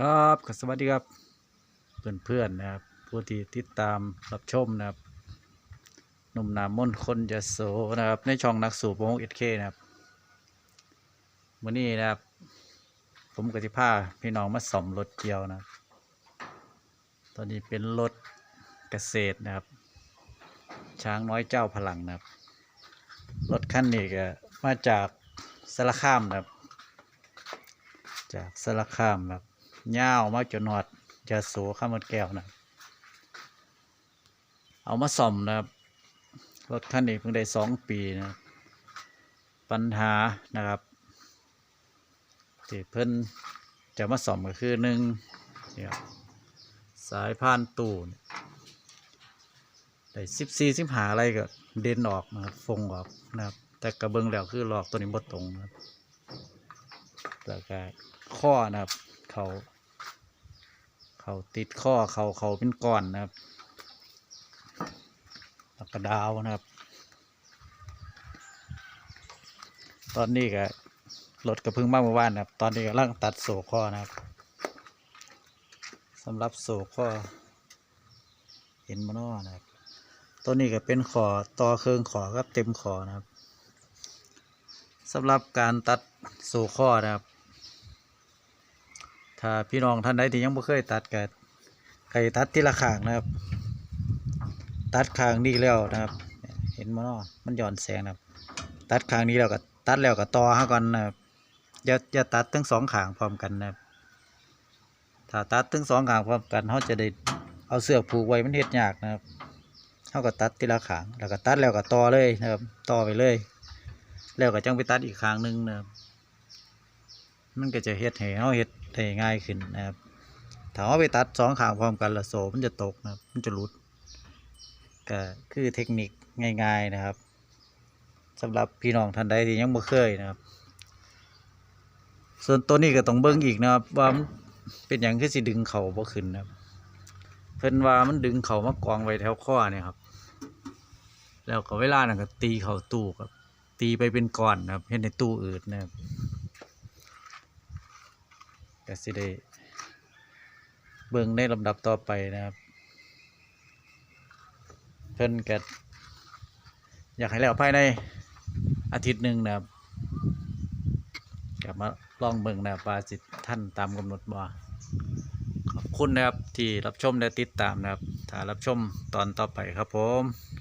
ครับสวัสดีครับ เพื่อนๆนะครับ ผู้ที่ติดตามรับชมนะครับหนุ่มหนามมนคนจะโสนะครับ ในช่องนักสูบวงเอ็ดเคนะครับวันนี้นะครับ ผมกับที่พาพี่น้องมาส่อมรถเกียวนะตอนนี้เป็นรถเกษตรนะครับ ช้างน้อยเจ้าพลังนะครับรถคันนี้ก็มาจากสารคามนะครับ จากสารคามครับ ยาวมาจนหอดจะโสข้ามดแก้วนะเอามาซ่อมนะครับรถคันนี้เพิ่งได้สองปีนะปัญหานะครับที่เพิ่นจะมาซ่อมก็คือหนึ่งเนี่ยสายพานตูนได้สิบสี่สิบหาอะไรก็เด่นออกนะครับฟงออกนะครับแต่กระเบื้องแล้วคือหลอกตัวนี้บดตรงนะครับแล้วก็ข้อนะครับเขา เขาติดข้อเขาเขาเป็นก้อนนะครับแล้วก็ดาวนะครับ ตอนนี้ก็รถกระพึ่งมากเมื่อวานนะครับ ตอนนี้กำลังตัดโซ่ข้อนะครับสำหรับโซ่ข้อเห็นมานอนะครับ ตัวนี้ก็เป็นขอต่อเครื่องขอกับเต็มขอนะครับสำหรับการตัดโซ่ข้อนะครับ ถ้าพี่น้องท่านใดที่ยังไม่เคยตัดกันใครตัดที่ละขางนะครับ ตัดข้างนี้แล้วนะครับ เห็นมั้ยเนาะมันหย่อนแสงนะครับ ตัดข้างนี้แล้วก็ตัดแล้วก็ต่อให้ก่อนนะครับอย่าอย่าตัดทั้งสองข้างพร้อมกันนะครับ ถ้าตัดทั้งสองข้างพร้อมกันเขาจะได้เอาเสือกผูกไว้มันเฮ็ดยากนะครับเขาก็ตัดทีละข้างแล้วก็ตัดแล้วก็ต่อเลยนะครับ ต่อไปเลย แล้วก็จังไปตัดอีกข้างหนึ่งนะครับ มันก็จะเฮ็ดให้เราเฮ็ดได้ง่ายขึ้นนะครับถ้าเราไปตัดสองข้างพร้อมกันละโซมันจะตกนะครับ มันจะหลุดก็คือเทคนิคง่าย ๆนะครับสำหรับพี่น้องท่านใดที่ยังไม่เคยนะครับ ส่วนตัวนี้ก็ต้องเบิ่งอีกนะครับ ว่ามเป็นอย่างคือสิดึงเข่าบ่ขึ้นนะครับ เพิ่นว่ามันดึงเข่ามากองไว้แถวข้อเนี่ยครับ แล้วก็เวลานั่นก็ตีเข่าตู้ครับ ตีไปเป็นก้อนนะครับเห็นในตู้อืดนะครับ ก็สิได้เบิ่งในลำดับต่อไปนะครับ เพิ่นก็อยากให้แล้วภายในอาทิตย์หนึ่งนะครับกลับมาลองเบิ่งนะครับว่าสิท่านตามกำหนดบ่ขอบคุณนะครับที่รับชมและติดตามนะครับ ถ้ารับชมตอนต่อไปครับผม